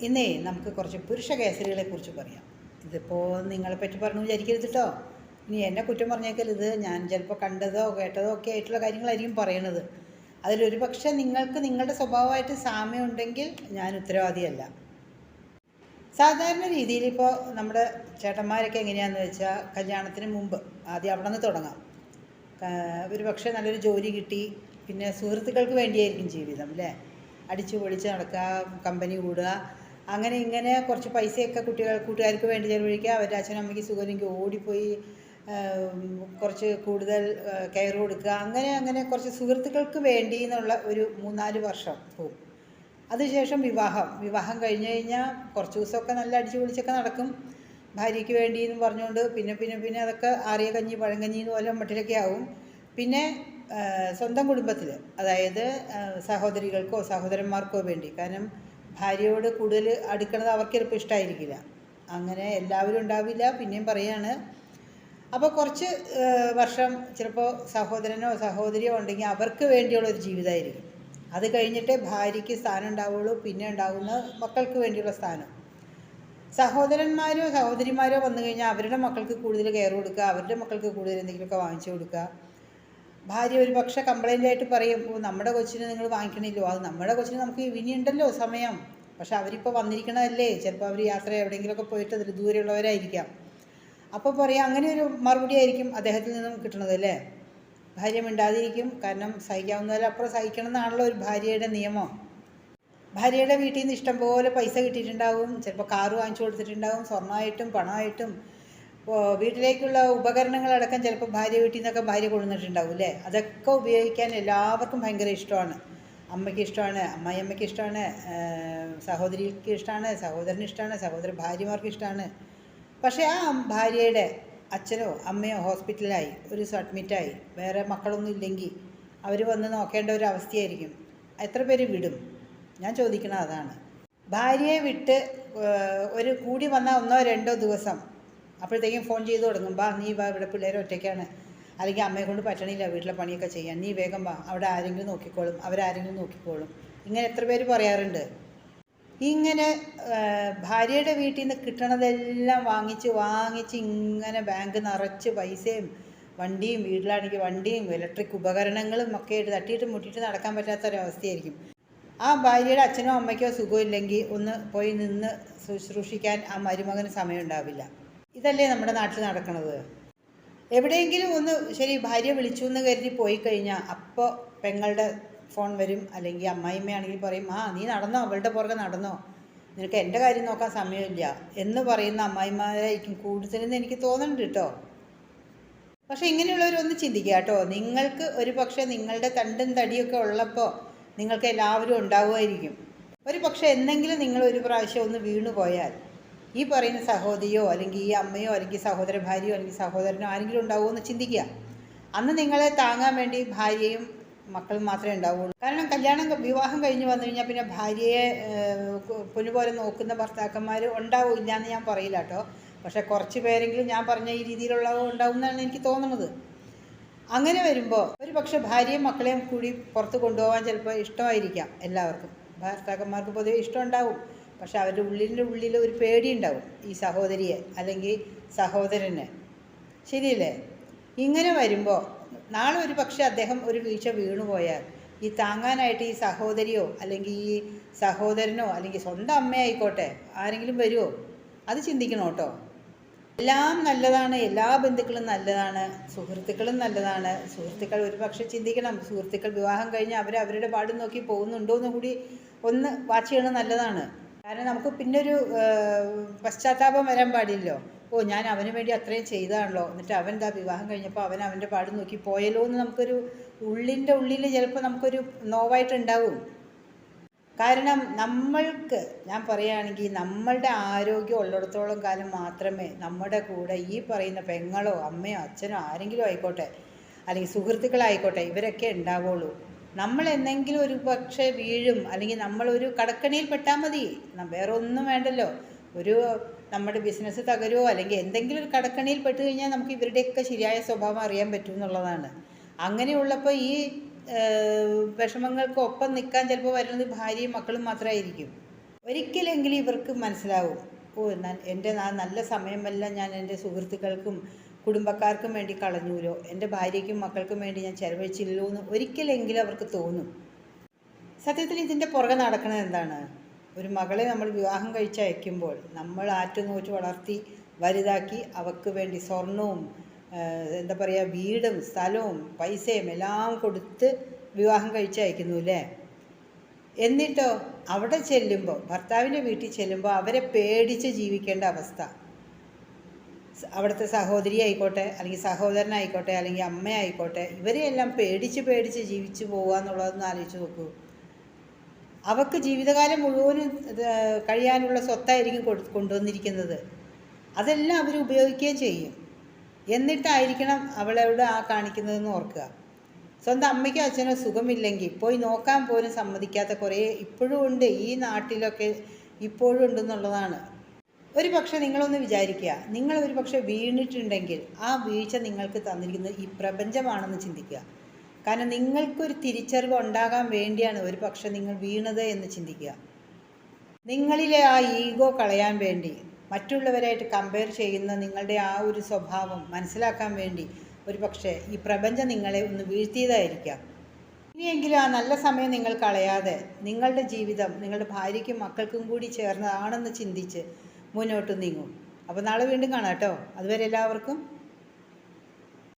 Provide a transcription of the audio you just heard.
ഇന്നേ നമുക്ക് കുറച്ച് പുരുഷ കേസരികളെ കുറിച്ച് പറയാം. ഇതിപ്പോൾ നിങ്ങളെ പറ്റി പറഞ്ഞു വിചാരിക്കരുത് കേട്ടോ ഇനി എന്നെ കുറ്റം പറഞ്ഞേക്കരുത്. ഞാൻ ചിലപ്പോൾ കണ്ടതോ കേട്ടതോ ഒക്കെ ആയിട്ടുള്ള കാര്യങ്ങളായിരിക്കും പറയണത്. അതിലൊരു പക്ഷേ നിങ്ങൾക്ക് നിങ്ങളുടെ സ്വഭാവമായിട്ട് സാമ്യം ഉണ്ടെങ്കിൽ ഞാൻ ഉത്തരവാദിയല്ല. സാധാരണ രീതിയിൽ ഇപ്പോൾ നമ്മുടെ ചേട്ടന്മാരൊക്കെ എങ്ങനെയാണെന്ന് വെച്ചാൽ കല്യാണത്തിന് മുമ്പ് ആദ്യം അവിടെ നിന്ന് തുടങ്ങാം. ഒരു പക്ഷേ നല്ലൊരു ജോലി കിട്ടി. പിന്നെ സുഹൃത്തുക്കൾക്ക് വേണ്ടിയായിരിക്കും ജീവിതം അല്ലേ? അടിച്ചു പൊളിച്ച് നടക്കുക കമ്പനി കൂടുക. അങ്ങനെ ഇങ്ങനെ കുറച്ച് പൈസയൊക്കെ കുട്ടികൾ കൂട്ടുകാർക്ക് വേണ്ടി ചെലവഴിക്കുക. അവരുടെ അച്ഛനും അമ്മയ്ക്ക് സുഖമില്ലെങ്കിൽ ഓടിപ്പോയി കുറച്ച് കൂടുതൽ കെയർ കൊടുക്കുക. അങ്ങനെ അങ്ങനെ കുറച്ച് സുഹൃത്തുക്കൾക്ക് വേണ്ടി എന്നുള്ള ഒരു മൂന്നാൽ വർഷം പോവും. അതിനുശേഷം വിവാഹം. വിവാഹം കഴിഞ്ഞ് കഴിഞ്ഞാൽ കുറച്ച് ദിവസമൊക്കെ നല്ല അടിച്ചു പൊളിച്ചൊക്കെ നടക്കും. ഭാര്യയ്ക്ക് വേണ്ടി എന്ന് പറഞ്ഞുകൊണ്ട് പിന്നെ പിന്നെ പിന്നെ അതൊക്കെ ആറിയ കഞ്ഞി പഴങ്കഞ്ഞി എന്ന് പോലെ മട്ടിലൊക്കെ ആവും. പിന്നെ സ്വന്തം കുടുംബത്തിൽ അതായത് സഹോദരികൾക്കോ സഹോദരന്മാർക്കോ വേണ്ടി. കാരണം ഭാര്യയോട് കൂടുതൽ അടുക്കണത് അവർക്ക് ചിലപ്പോൾ ഇഷ്ടമായിരിക്കില്ല അങ്ങനെ എല്ലാവരും ഉണ്ടാവില്ല പിന്നെയും പറയാണ്. അപ്പോൾ കുറച്ച് വർഷം ചിലപ്പോൾ സഹോദരനോ സഹോദരിയോ ഉണ്ടെങ്കിൽ അവർക്ക് വേണ്ടിയുള്ള ഒരു ജീവിതമായിരിക്കും. അത് കഴിഞ്ഞിട്ടേ ഭാര്യയ്ക്ക് സ്ഥാനം ഉണ്ടാവുള്ളൂ പിന്നെ ഉണ്ടാകുന്ന മക്കൾക്ക് വേണ്ടിയുള്ള സ്ഥാനം. സഹോദരന്മാരോ സഹോദരിമാരോ വന്നു കഴിഞ്ഞാൽ അവരുടെ മക്കൾക്ക് കൂടുതൽ കെയർ കൊടുക്കുക അവരുടെ മക്കൾക്ക് കൂടുതൽ എന്തെങ്കിലുമൊക്കെ വാങ്ങിച്ചു കൊടുക്കുക. ഭാര്യ ഒരു പക്ഷെ കംപ്ലൈന്റ് ആയിട്ട് പറയും ഓ നമ്മുടെ കൊച്ചിന് നിങ്ങൾ വാങ്ങിക്കണില്ലോ. അത് നമ്മുടെ കൊച്ചിന് നമുക്ക് ഇനിയുണ്ടല്ലോ സമയം. പക്ഷെ അവരിപ്പോൾ വന്നിരിക്കണതല്ലേ ചിലപ്പോൾ അവർ യാത്ര എവിടെയെങ്കിലുമൊക്കെ പോയിട്ട് അതിൽ ദൂരെയുള്ളവരായിരിക്കാം. അപ്പോൾ പറയാം അങ്ങനെ ഒരു മറുപടി ആയിരിക്കും അദ്ദേഹത്തിൽ നിന്നും കിട്ടണത് അല്ലേ? ഭാര്യ മിണ്ടാതിരിക്കും കാരണം സഹിക്കാവുന്നതിലപ്പുറം സഹിക്കണം എന്നാണല്ലോ ഒരു ഭാര്യയുടെ നിയമം. ഭാര്യയുടെ വീട്ടിൽ നിന്ന് ഇഷ്ടംപോലെ പൈസ കിട്ടിയിട്ടുണ്ടാവും. ചിലപ്പോൾ കാറ് വാങ്ങിച്ചു കൊടുത്തിട്ടുണ്ടാവും. സ്വർണമായിട്ടും പണമായിട്ടും വീട്ടിലേക്കുള്ള ഉപകരണങ്ങളടക്കം ചിലപ്പോൾ ഭാര്യ വീട്ടിൽ നിന്നൊക്കെ ഭാര്യ കൊണ്ടുവന്നിട്ടുണ്ടാവും അല്ലേ അതൊക്കെ ഉപയോഗിക്കാൻ എല്ലാവർക്കും ഭയങ്കര ഇഷ്ടമാണ്. അമ്മയ്ക്ക് ഇഷ്ടമാണ് അമ്മായിയമ്മയ്ക്ക് ഇഷ്ടമാണ് സഹോദരിക്ക് ഇഷ്ടമാണ് സഹോദരന് ഇഷ്ടമാണ് സഹോദര ഭാര്യമാർക്ക് ഇഷ്ടമാണ്. പക്ഷേ ആ ഭാര്യയുടെ അച്ഛനോ അമ്മയോ ഹോസ്പിറ്റലായി ഒരു അഡ്മിറ്റായി വേറെ മക്കളൊന്നും ഇല്ലെങ്കിൽ അവർ വന്ന് നോക്കേണ്ട ഒരു അവസ്ഥയായിരിക്കും. എത്ര പേര് വിടും? ഞാൻ ചോദിക്കുന്നത് അതാണ്. ഭാര്യയെ വിട്ട് ഒരു കൂടി വന്ന ഒന്നോ രണ്ടോ ദിവസം അപ്പോഴത്തേക്കും ഫോൺ ചെയ്ത് തുടങ്ങും ബാ നീ വാ ഇവിടെ പിള്ളേർ ഒറ്റയ്ക്കാണ്. അല്ലെങ്കിൽ അമ്മയെ കൊണ്ട് പറ്റണില്ല വീട്ടിലെ പണിയൊക്കെ ചെയ്യാൻ. നീ വേഗം വാ അവിടെ ആരെങ്കിലും നോക്കിക്കോളും അവരാരെങ്കിലും നോക്കിക്കോളും. ഇങ്ങനെ എത്ര പേര് പറയാറുണ്ട്. ഇങ്ങനെ ഭാര്യയുടെ വീട്ടിൽ നിന്ന് കിട്ടണതെല്ലാം വാങ്ങിച്ച് വാങ്ങിച്ച് ഇങ്ങനെ ബാങ്ക് നിറച്ച് പൈസയും വണ്ടിയും വീട്ടിലാണെങ്കിൽ വണ്ടിയും ഇലക്ട്രിക് ഉപകരണങ്ങളും ഒക്കെ ആയിട്ട് തട്ടിയിട്ട് മുട്ടിയിട്ട് നടക്കാൻ പറ്റാത്ത ഒരവസ്ഥയായിരിക്കും ആ ഭാര്യയുടെ അച്ഛനോ അമ്മയ്ക്കോ സുഖമില്ലെങ്കിൽ ഒന്ന് പോയി നിന്ന് ശുശ്രൂഷിക്കാൻ ആ മരുമകന് സമയം ഉണ്ടാവില്ല ഇതല്ലേ നമ്മുടെ നാട്ടിൽ നടക്കുന്നത് എവിടെയെങ്കിലും ഒന്ന് ശരി ഭാര്യ വിളിച്ചു എന്ന് കരുതി പോയി കഴിഞ്ഞാൽ അപ്പോൾ പെങ്ങളുടെ ഫോൺ വരും അല്ലെങ്കിൽ അമ്മായിമ്മയാണെങ്കിൽ പറയും ആ നീ നടന്നോ? അവളുടെ പുറകെ നടന്നോ? നിനക്ക് എന്റെ കാര്യം നോക്കാൻ സമയമില്ല. എന്ന് പറയുന്ന അമ്മായിമാരായിരിക്കും കൂടുതലെന്ന് എനിക്ക് തോന്നുന്നുണ്ട് കേട്ടോ. പക്ഷേ ഇങ്ങനെയുള്ളവരൊന്ന് ചിന്തിക്കുക കേട്ടോ. നിങ്ങൾക്ക് ഒരു പക്ഷേ നിങ്ങളുടെ തണ്ടും തടിയൊക്കെ ഉള്ളപ്പോൾ നിങ്ങൾക്ക് എല്ലാവരും ഉണ്ടാവുമായിരിക്കും. ഒരു പക്ഷേ എന്തെങ്കിലും നിങ്ങൾ ഒരു പ്രാവശ്യം ഒന്ന് വീണു പോയാൽ ഈ പറയുന്ന സഹോദരിയോ അല്ലെങ്കിൽ ഈ അമ്മയോ അല്ലെങ്കിൽ സഹോദര ഭാര്യയോ അല്ലെങ്കിൽ സഹോദരനോ ആരെങ്കിലും ഉണ്ടാവുമോ എന്ന് ചിന്തിക്കുക. അന്ന് നിങ്ങളെ താങ്ങാൻ വേണ്ടി ഭാര്യയും മക്കളും മാത്രമേ ഉണ്ടാവുള്ളൂ. കാരണം കല്യാണം വിവാഹം കഴിഞ്ഞ് വന്നു കഴിഞ്ഞാൽ പിന്നെ ഭാര്യയെ പൊന്നുപോലെ നോക്കുന്ന ഭർത്താക്കന്മാർ ഉണ്ടാവില്ല എന്ന് ഞാൻ പറയില്ല കേട്ടോ. പക്ഷേ കുറച്ച് പേരെങ്കിലും ഞാൻ പറഞ്ഞ ഈ രീതിയിലുള്ള ഉണ്ടാവും എന്നാണ് എനിക്ക് തോന്നുന്നത്. അങ്ങനെ വരുമ്പോൾ ഒരു പക്ഷേ ഭാര്യയും മക്കളെയും കൂടി പുറത്ത് കൊണ്ടുപോകാൻ ചിലപ്പോൾ ഇഷ്ടമായിരിക്കാം എല്ലാവർക്കും. ഭർത്താക്കന്മാർക്ക് പൊതുവെ ഇഷ്ടം ഉണ്ടാവും. പക്ഷെ അവരുടെ ഉള്ളിന്റെ ഉള്ളിൽ ഒരു പേടി ഉണ്ടാവും ഈ സഹോദരിയെ അല്ലെങ്കിൽ സഹോദരന്. ശരിയല്ലേ? ഇങ്ങനെ വരുമ്പോൾ നാളെ ഒരു പക്ഷേ അദ്ദേഹം ഒരു വീഴ്ച വീണുപോയാൽ ഈ താങ്ങാനായിട്ട് ഈ സഹോദരിയോ അല്ലെങ്കിൽ ഈ സഹോദരനോ അല്ലെങ്കിൽ സ്വന്തം അമ്മയായിക്കോട്ടെ ആരെങ്കിലും വരുമോ അത് ചിന്തിക്കണം കേട്ടോ. എല്ലാം നല്ലതാണ് എല്ലാ ബന്ധുക്കളും നല്ലതാണ് സുഹൃത്തുക്കളും നല്ലതാണ്. സുഹൃത്തുക്കൾ ഒരു പക്ഷേ ചിന്തിക്കണം സുഹൃത്തുക്കൾ വിവാഹം കഴിഞ്ഞ് അവർ അവരുടെ പാട് നോക്കി പോകുന്നുണ്ടോ എന്നും കൂടി ഒന്ന് വാച്ച് ചെയ്യണം നല്ലതാണ്. കാരണം നമുക്ക് പിന്നെ ഒരു പശ്ചാത്താപം വരാൻ പാടില്ലല്ലോ. ഓ ഞാൻ അവന് വേണ്ടി അത്രയും ചെയ്താണല്ലോ. എന്നിട്ട് അവൻ എന്താ വിവാഹം കഴിഞ്ഞപ്പോൾ അവൻ അവന്റെ പാട് നോക്കി പോയല്ലോ എന്ന് നമുക്കൊരു ഉള്ളിന്റെ ഉള്ളിൽ ചിലപ്പോൾ നമുക്കൊരു നോവായിട്ടുണ്ടാവും. കാരണം നമ്മൾക്ക് ഞാൻ പറയുകയാണെങ്കിൽ നമ്മളുടെ ആരോഗ്യം ഉള്ളിടത്തോളം കാലം മാത്രമേ നമ്മുടെ കൂടെ ഈ പറയുന്ന പെങ്ങളോ അമ്മയോ അച്ഛനോ ആരെങ്കിലും ആയിക്കോട്ടെ അല്ലെങ്കിൽ സുഹൃത്തുക്കളായിക്കോട്ടെ ഇവരൊക്കെ ഉണ്ടാവുള്ളൂ. നമ്മൾ എന്തെങ്കിലും ഒരു പക്ഷേ വീഴും. അല്ലെങ്കിൽ നമ്മളൊരു കടക്കണിയിൽ പെട്ടാൽ മതി. വേറെ ഒന്നും വേണ്ടല്ലോ. ഒരു നമ്മുടെ ബിസിനസ് തകരുമോ അല്ലെങ്കിൽ എന്തെങ്കിലും ഒരു കടക്കണിയിൽ പെട്ട് കഴിഞ്ഞാൽ നമുക്ക് ഇവരുടെയൊക്കെ ശരിയായ സ്വഭാവം അറിയാൻ പറ്റും എന്നുള്ളതാണ്. അങ്ങനെയുള്ളപ്പോൾ ഈ വിഷമങ്ങൾക്ക് ഒപ്പം നിൽക്കാൻ ചിലപ്പോൾ വരുന്നത് ഭാര്യയും മക്കളും മാത്രമായിരിക്കും. ഒരിക്കലെങ്കിലും ഇവർക്ക് മനസ്സിലാവും. ഓ എന്റെ നല്ല സമയമെല്ലാം ഞാൻ എന്റെ സുഹൃത്തുക്കൾക്കും കുടുംബക്കാർക്കും വേണ്ടി കളഞ്ഞൂലോ എന്റെ ഭാര്യയ്ക്കും മക്കൾക്കും വേണ്ടി ഞാൻ ചെലവഴിച്ചില്ലല്ലോ എന്ന് ഒരിക്കലെങ്കിലും അവർക്ക് തോന്നും. സത്യത്തിൽ ഇതിന്റെ പുറകെ നടക്കുന്നത് എന്താണ്? ഒരു മകളെ നമ്മൾ വിവാഹം കഴിച്ച് അയക്കുമ്പോൾ നമ്മൾ ആറ്റുനോറ്റ് വളർത്തി വലുതാക്കി അവൾക്ക് വേണ്ടി സ്വർണവും എന്താ പറയുക വീടും സ്ഥലവും പൈസയും എല്ലാം കൊടുത്ത് വിവാഹം കഴിച്ച് അയക്കുന്നു അല്ലേ? എന്നിട്ടോ അവിടെ ചെല്ലുമ്പോൾ ഭർത്താവിന്റെ വീട്ടിൽ ചെല്ലുമ്പോൾ അവരെ പേടിച്ച് ജീവിക്കേണ്ട അവസ്ഥ. അവിടുത്തെ സഹോദരി ആയിക്കോട്ടെ അല്ലെങ്കിൽ സഹോദരനായിക്കോട്ടെ അല്ലെങ്കിൽ അമ്മയായിക്കോട്ടെ ഇവരെയെല്ലാം പേടിച്ച് പേടിച്ച് ജീവിച്ചു പോകുക എന്നുള്ളതൊന്ന് ആലോചിച്ച് നോക്കൂ. അവർക്ക് ജീവിതകാലം മുഴുവനും കഴിയാനുള്ള സ്വത്തായിരിക്കും കൊണ്ടുവന്നിരിക്കുന്നത്. അതെല്ലാം അവർ ഉപയോഗിക്കുകയും ചെയ്യും. എന്നിട്ടായിരിക്കണം അവളവിടെ ആ കാണിക്കുന്നതെന്ന് ഓർക്കുക. സ്വന്തം അമ്മയ്ക്കും അച്ഛനോ സുഖമില്ലെങ്കിൽ പോയി നോക്കാൻ പോലും സമ്മതിക്കാത്ത കുറേ ഇപ്പോഴും ഉണ്ട്. ഈ നാട്ടിലൊക്കെ ഇപ്പോഴും ഉണ്ടെന്നുള്ളതാണ്. ഒരു പക്ഷേ നിങ്ങളൊന്ന് വിചാരിക്കുക. നിങ്ങൾ ഒരു പക്ഷേ വീണിട്ടുണ്ടെങ്കിൽ ആ വീഴ്ച നിങ്ങൾക്ക് തന്നിരിക്കുന്നത് ഈ പ്രപഞ്ചമാണെന്ന് ചിന്തിക്കുക. കാരണം നിങ്ങൾക്കൊരു തിരിച്ചറിവ് ഉണ്ടാകാൻ വേണ്ടിയാണ് ഒരു പക്ഷേ നിങ്ങൾ വീണത് എന്ന് ചിന്തിക്കുക. നിങ്ങളിലെ ആ ഈഗോ കളയാൻ വേണ്ടി മറ്റുള്ളവരായിട്ട് കമ്പയർ ചെയ്യുന്ന നിങ്ങളുടെ ആ ഒരു സ്വഭാവം മനസ്സിലാക്കാൻ വേണ്ടി ഒരു പക്ഷേ ഈ പ്രപഞ്ചം നിങ്ങളെ ഒന്ന് വീഴ്ത്തിയതായിരിക്കാം. ഇനിയെങ്കിലും ആ നല്ല സമയം നിങ്ങൾ കളയാതെ നിങ്ങളുടെ ജീവിതം നിങ്ങളുടെ ഭാര്യയ്ക്കും മക്കൾക്കും കൂടി ചേർന്നതാണെന്ന് ചിന്തിച്ച് മുന്നോട്ട് നീങ്ങും. അപ്പോൾ നാളെ വീണ്ടും കാണാം കേട്ടോ. അതുവരെ എല്ലാവർക്കും